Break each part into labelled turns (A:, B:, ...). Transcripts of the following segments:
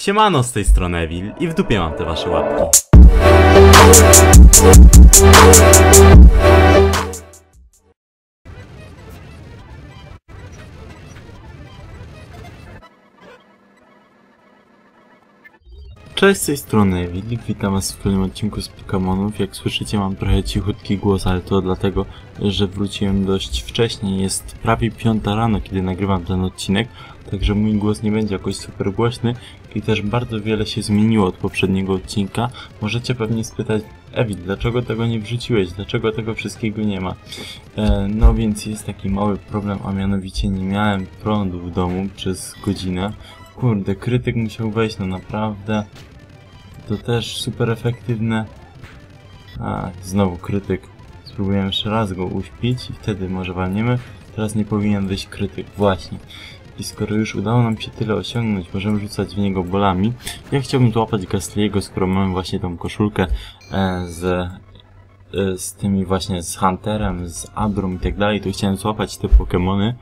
A: Siemano z tej strony Evil i w dupie mam te wasze łapki. Cześć z tej strony Evil, witam was w kolejnym odcinku z Pokemonów. Jak słyszycie mam trochę cichutki głos, ale to dlatego, że wróciłem dość wcześnie. Jest prawie piąta rano, kiedy nagrywam ten odcinek, także mój głos nie będzie jakoś super głośny i też bardzo wiele się zmieniło od poprzedniego odcinka. Możecie pewnie spytać, Evil, dlaczego tego nie wrzuciłeś, dlaczego tego wszystkiego nie ma? E, no więc jest taki mały problem, a mianowicie nie miałem prądu w domu przez godzinę. Kurde, krytyk musiał wejść, no naprawdę. To też super efektywne. A, znowu krytyk. Spróbujemy jeszcze raz go uśpić i wtedy może walniemy. Teraz nie powinien wyjść krytyk, właśnie. I skoro już udało nam się tyle osiągnąć, możemy rzucać w niego bolami. Ja chciałbym złapać Gastliego, skoro mamy właśnie tą koszulkę e, z, z tymi właśnie z Hunterem, z Abrum i tak dalej, to chciałem złapać te Pokemony.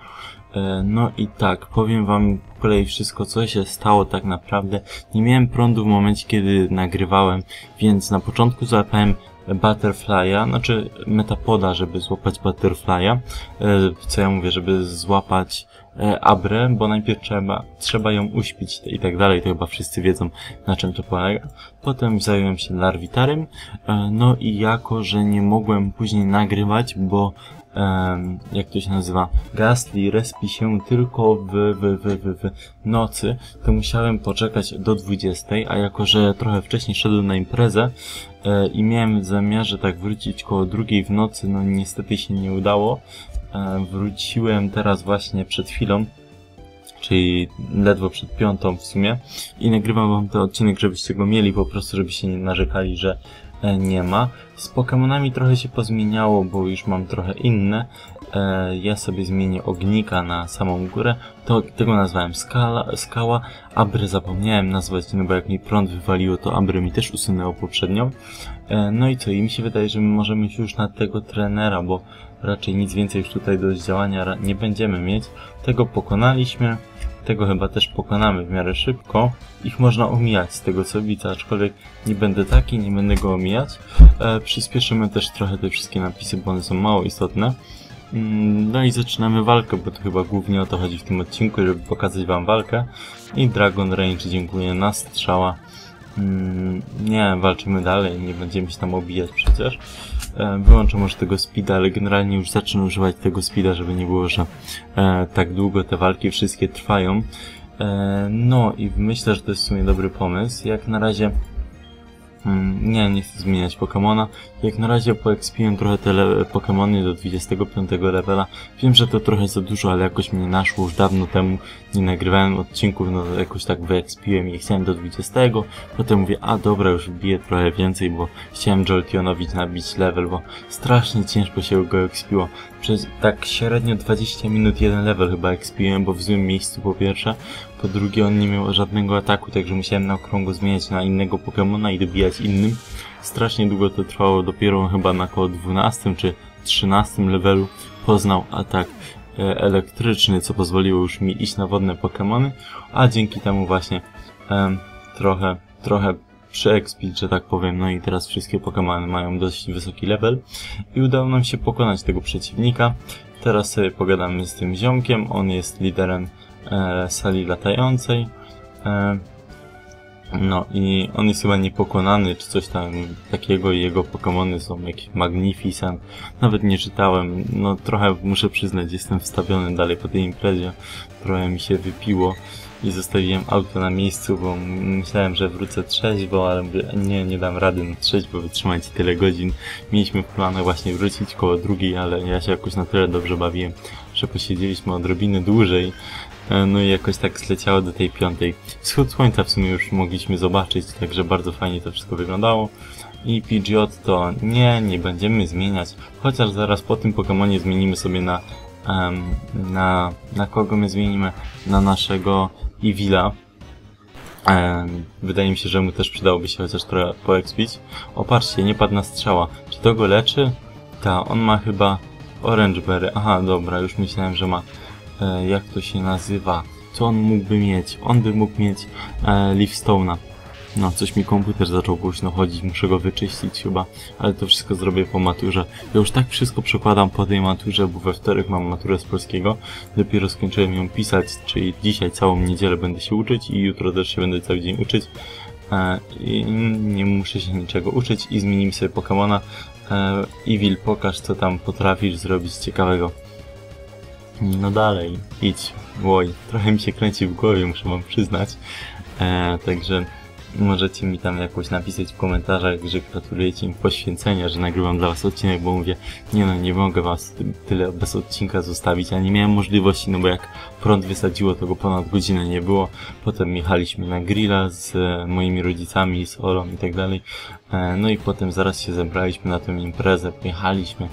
A: E, No i tak, powiem wam po kolei wszystko, co się stało tak naprawdę. Nie miałem prądu w momencie, kiedy nagrywałem, więc na początku złapałem Butterfly'a, znaczy Metapoda, żeby złapać Butterfly'a. E, Co ja mówię, żeby złapać e, Abrę, bo najpierw trzeba, trzeba ją uśpić i tak dalej, to chyba wszyscy wiedzą na czym to polega. Potem zająłem się Larvitarem, e, no i jako, że nie mogłem później nagrywać, bo em, jak to się nazywa, Gastly respi się tylko w, w, w, w, w nocy, to musiałem poczekać do 20, a jako, że trochę wcześniej szedłem na imprezę e, i miałem w zamiarze tak wrócić koło drugiej w nocy, no niestety się nie udało. E, wróciłem teraz właśnie przed chwilą, czyli ledwo przed piątą w sumie i nagrywam wam ten odcinek, żebyście go mieli po prostu, żebyście nie narzekali, że nie ma. Z Pokemonami trochę się pozmieniało, bo już mam trochę inne. E, ja sobie zmienię ognika na samą górę. To, tego nazwałem skala, skała. Abry zapomniałem nazwać, no bo jak mi prąd wywaliło, to Abry mi też usunęło poprzednią. E, no i co? I mi się wydaje, że my możemy już na tego trenera, bo raczej nic więcej już tutaj do zdziałania ra- nie będziemy mieć. Tego pokonaliśmy. Tego chyba też pokonamy w miarę szybko. Ich można omijać z tego co widzę, aczkolwiek nie będę taki, nie będę go omijać. E, przyspieszymy też trochę te wszystkie napisy, bo one są mało istotne. Mm, No i zaczynamy walkę, bo to chyba głównie o to chodzi w tym odcinku, żeby pokazać wam walkę. I Dragon Range dziękuję na strzała. Mm, Nie, walczymy dalej, nie będziemy się tam obijać przecież. E, Wyłączę może tego speeda, ale generalnie już zacznę używać tego speeda, żeby nie było, że e, tak długo te walki wszystkie trwają. E, No i myślę, że to jest w sumie dobry pomysł. Jak na razie Nie, nie chcę zmieniać Pokemona. Jak na razie poekspiłem trochę te Pokemony do 25 levela. Wiem, że to trochę za dużo, ale jakoś mnie naszło już dawno temu. Nie nagrywałem odcinków, no jakoś tak wyekspiłem i chciałem do 20. Potem mówię, a dobra, już wbiję trochę więcej, bo chciałem Joltionowi nabić level, bo strasznie ciężko się go ekspiło. Przez tak średnio 20 minut jeden level chyba ekspiłem, bo w złym miejscu po pierwsze. Po drugie on nie miał żadnego ataku, także musiałem na okrągło zmieniać na innego Pokemona i dobijać innym. Strasznie długo to trwało, dopiero chyba na około 12 czy 13 levelu poznał atak e, elektryczny, co pozwoliło już mi iść na wodne Pokemony, a dzięki temu właśnie em, trochę, trochę przeekspić, że tak powiem, no i teraz wszystkie Pokemony mają dość wysoki level i udało nam się pokonać tego przeciwnika. Teraz sobie pogadamy z tym ziomkiem, on jest liderem e, sali latającej. E, no i on jest chyba niepokonany, czy coś tam takiego i jego Pokemony są jakieś Magnificent. Nawet nie czytałem, no trochę muszę przyznać, jestem wstawiony dalej po tej imprezie. Trochę mi się wypiło i zostawiłem auto na miejscu, bo myślałem, że wrócę trzeźwo, ale nie, nie dam rady na trzeźwo wytrzymać tyle godzin. Mieliśmy w planach właśnie wrócić koło drugiej, ale ja się jakoś na tyle dobrze bawiłem, że posiedzieliśmy odrobinę dłużej. E, No i jakoś tak zleciało do tej piątej. Wschód słońca w sumie już mogliśmy zobaczyć, także bardzo fajnie to wszystko wyglądało. I Pidgeot to nie, nie będziemy zmieniać. Chociaż zaraz po tym Pokemonie zmienimy sobie na, em, na, na kogo my zmienimy? Na naszego Evila. Em, wydaje mi się, że mu też przydałoby się chociaż trochę poekspić. O, patrzcie, nie padł na strzała. Czy to go leczy? Ta, on ma chyba Orange Berry. Aha, dobra, już myślałem, że ma jak to się nazywa, co on mógłby mieć? On by mógł mieć e, Leafstone'a. No, coś mi komputer zaczął głośno chodzić, muszę go wyczyścić chyba, ale to wszystko zrobię po maturze. Ja już tak wszystko przekładam po tej maturze, bo we wtorek mam maturę z polskiego, dopiero skończyłem ją pisać, czyli dzisiaj całą niedzielę będę się uczyć i jutro też się będę cały dzień uczyć. E, I nie muszę się niczego uczyć i zmienimy sobie Pokemona. E, Evil, pokaż co tam potrafisz zrobić ciekawego. No dalej, idź. Oj, trochę mi się kręci w głowie, muszę wam przyznać. E, także możecie mi tam jakoś napisać w komentarzach, że gratulujecie mi poświęcenia, że nagrywam dla was odcinek, bo mówię, nie no, nie mogę was ty- tyle bez odcinka zostawić, a nie miałem możliwości, no bo jak prąd wysadziło, to go ponad godzinę nie było. Potem jechaliśmy na grilla z e, moimi rodzicami, z Olą i tak dalej. E, no i potem zaraz się zebraliśmy na tę imprezę, pojechaliśmy.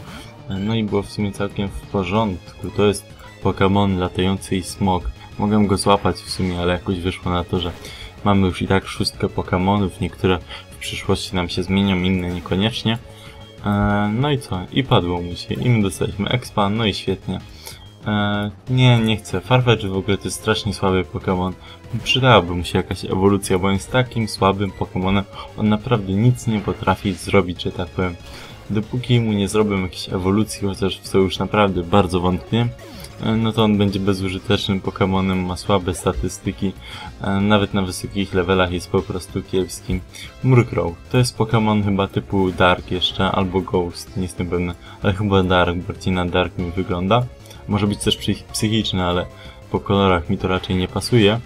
A: No i było w sumie całkiem w porządku. To jest Pokémon latający i smog. Mogę go złapać w sumie, ale jakoś wyszło na to, że mamy już i tak szóstkę Pokémonów. Niektóre w przyszłości nam się zmienią, inne niekoniecznie. E, no i co? I padło mu się. I my dostaliśmy expa, no i świetnie. E, nie, nie chcę. Farfetch w ogóle to jest strasznie słaby Pokémon. Przydałaby mu się jakaś ewolucja, bo jest takim słabym Pokémonem. On naprawdę nic nie potrafi zrobić, że tak powiem. Dopóki mu nie zrobią jakiejś ewolucji, chociaż w to już naprawdę bardzo wątpię, e, no to on będzie bezużytecznym Pokémonem, ma słabe statystyki, e, nawet na wysokich levelach jest po prostu kiepskim. Murkrow to jest Pokémon chyba typu Dark jeszcze, albo Ghost, nie jestem pewny, ale chyba Dark, bardziej na Dark mi wygląda. Może być też psych- psychiczny, ale po kolorach mi to raczej nie pasuje.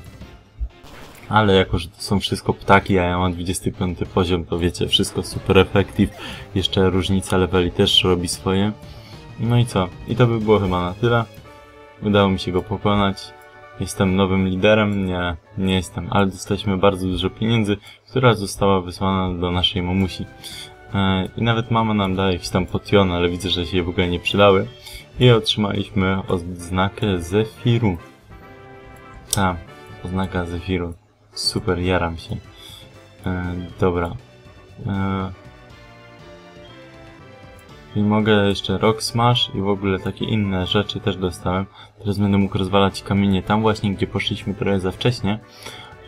A: Ale jako, że to są wszystko ptaki, a ja mam 25 poziom, to wiecie, wszystko super efektyw. Jeszcze różnica leveli też robi swoje. No i co? I to by było chyba na tyle. Udało mi się go pokonać. Jestem nowym liderem? Nie, nie jestem, ale dostaliśmy bardzo dużo pieniędzy, która została wysłana do naszej mamusi. E, I nawet mama nam daje jakieś tam potiony, ale widzę, że się w ogóle nie przydały. I otrzymaliśmy odznakę Zefiru. Tak, oznaka Zefiru. Super, jaram się. E, dobra. E, I mogę jeszcze Rock Smash i w ogóle takie inne rzeczy też dostałem. Teraz będę mógł rozwalać kamienie tam właśnie, gdzie poszliśmy trochę za wcześnie.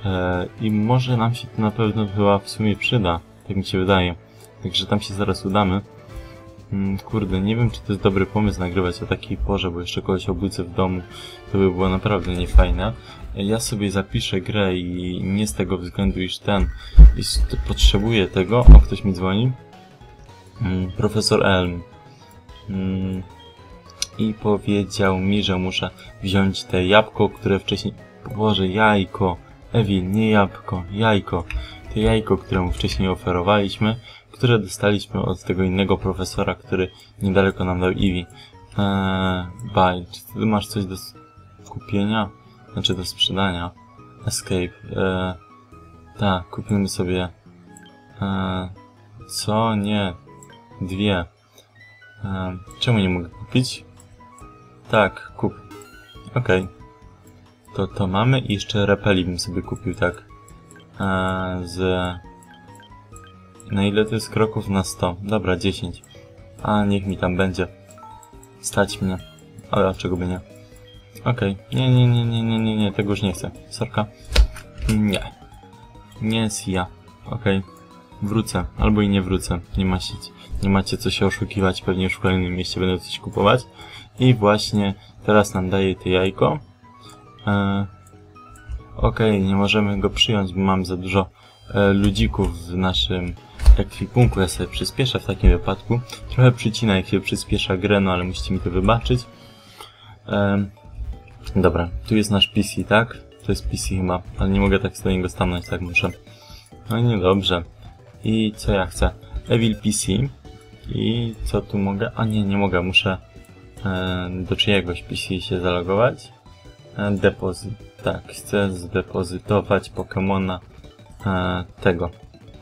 A: E, I może nam się to na pewno chyba w sumie przyda. Tak mi się wydaje. Także tam się zaraz udamy. Mm, Kurde, nie wiem czy to jest dobry pomysł nagrywać o takiej porze, bo jeszcze kogoś obudzę w domu. To by było naprawdę niefajne. Ja sobie zapiszę grę i nie z tego względu, iż ten iż potrzebuję tego. O, ktoś mi dzwoni. Mm, Profesor Elm. Mm, I powiedział mi, że muszę wziąć te jabłko, które wcześniej... Boże, jajko. Evil, nie jabłko, jajko. Jajko, które mu wcześniej oferowaliśmy, które dostaliśmy od tego innego profesora, który niedaleko nam dał Eevee. Eee, bye. Czy ty masz coś do kupienia? Znaczy do sprzedania. Escape. Eee, tak, kupimy sobie... Eee, co? Nie. Dwie. Eee, czemu nie mogę kupić? Tak, kup. Okej. To to mamy i jeszcze repeli bym sobie kupił, tak. Eee, z... Na ile to jest kroków? Na 100. Dobra, 10. A, niech mi tam będzie. Stać mnie. Ale dlaczego by nie? Okej. Nie, nie, nie, nie, nie, nie, nie, tego już nie chcę. Sorka. Nie. Nie ja. Okej. Wrócę. Albo i nie wrócę. Nie macie, nie macie co się oszukiwać. Pewnie już w kolejnym mieście będę coś kupować. I właśnie teraz nam daje to jajko. Eee, Okej, nie możemy go przyjąć, bo mam za dużo e, ludzików w naszym ekwipunku. Ja sobie przyspieszę w takim wypadku. Trochę przycina, jak się przyspiesza grę, no ale musicie mi to wybaczyć. Em, dobra, tu jest nasz PC, tak? To jest PC chyba, ale nie mogę tak z niego stanąć, tak muszę. No i niedobrze. I co ja chcę? Evil PC. I co tu mogę? A nie, nie mogę, muszę e, do czyjegoś PC się zalogować. E, depozyt. Tak, chcę zdepozytować Pokemona e, tego.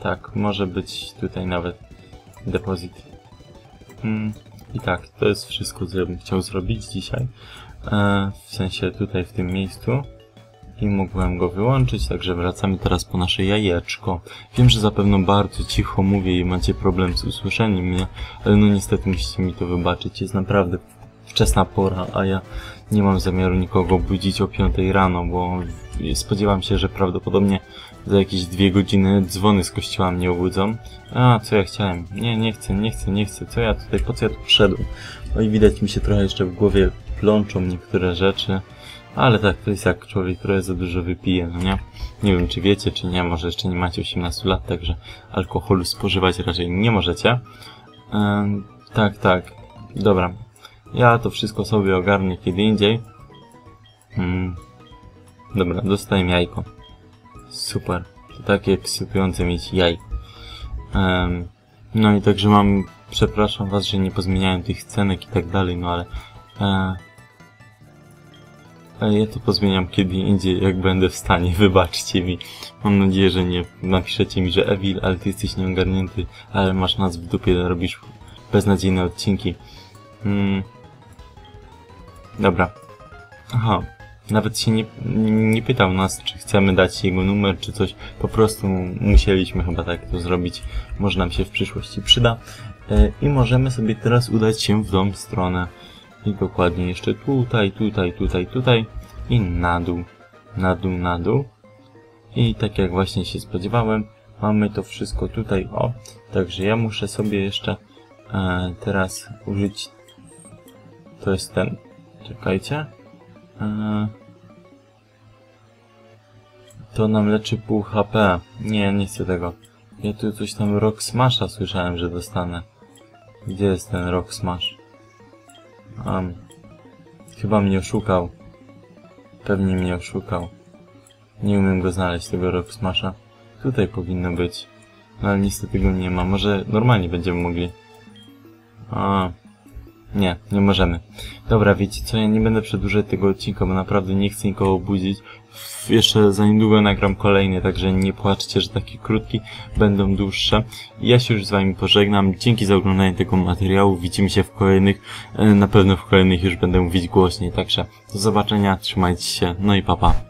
A: Tak, może być tutaj nawet depozyt. Mm, I tak, to jest wszystko, co ja bym chciał zrobić dzisiaj. E, w sensie tutaj w tym miejscu. I mogłem go wyłączyć, także wracamy teraz po nasze jajeczko. Wiem, że zapewne bardzo cicho mówię i macie problem z usłyszeniem mnie, ale no niestety musicie mi to wybaczyć. Jest naprawdę wczesna pora, a ja nie mam zamiaru nikogo budzić o 5 rano, bo spodziewam się, że prawdopodobnie za jakieś dwie godziny dzwony z kościoła mnie obudzą. A, co ja chciałem? Nie, nie chcę, nie chcę, nie chcę. Co ja tutaj, po co ja tu przyszedłem? No i widać mi się trochę jeszcze w głowie plączą niektóre rzeczy. Ale tak, to jest jak człowiek trochę za dużo wypije, no nie? Nie wiem, czy wiecie, czy nie, może jeszcze nie macie 18 lat, także alkoholu spożywać raczej nie możecie. Ehm, tak, tak. Dobra. Ja to wszystko sobie ogarnę kiedy indziej. Hmm. Dobra, dostałem jajko. Super. To takie psykujące mieć jajko. Ehm, no i także mam... Przepraszam was, że nie pozmieniałem tych scenek i tak dalej, no ale... E, ale ja to pozmieniam kiedy indziej, jak będę w stanie, wybaczcie mi. Mam nadzieję, że nie napiszecie mi, że Evil, ale ty jesteś nieogarnięty, ale masz nas w dupie, robisz beznadziejne odcinki. Hmm. Dobra. Aha. Nawet się nie, nie pytał nas, czy chcemy dać jego numer, czy coś. Po prostu musieliśmy chyba tak to zrobić. Może nam się w przyszłości przyda. E, I możemy sobie teraz udać się w tą stronę. I dokładnie jeszcze tutaj, tutaj, tutaj, tutaj. I na dół. Na dół, na dół. I tak jak właśnie się spodziewałem, mamy to wszystko tutaj, o. Także ja muszę sobie jeszcze e, teraz użyć... To jest ten. Czekajcie. E, to nam leczy pół HP. Nie, nie chcę tego. Ja tu coś tam Rock Smasha słyszałem, że dostanę. Gdzie jest ten Rock Smash? Um, chyba mnie oszukał. Pewnie mnie oszukał. Nie umiem go znaleźć, tego Rock Smasha. Tutaj powinno być. No ale niestety go nie ma. Może normalnie będziemy mogli. A, nie, nie możemy. Dobra, wiecie co, ja nie będę przedłużać tego odcinka, bo naprawdę nie chcę nikogo obudzić. Jeszcze za niedługo nagram kolejny, także nie płaczcie, że taki krótki będą dłuższe. Ja się już z wami pożegnam. Dzięki za oglądanie tego materiału. Widzimy się w kolejnych. E, Na pewno w kolejnych już będę mówić głośniej, także do zobaczenia, trzymajcie się, no i papa. Pa.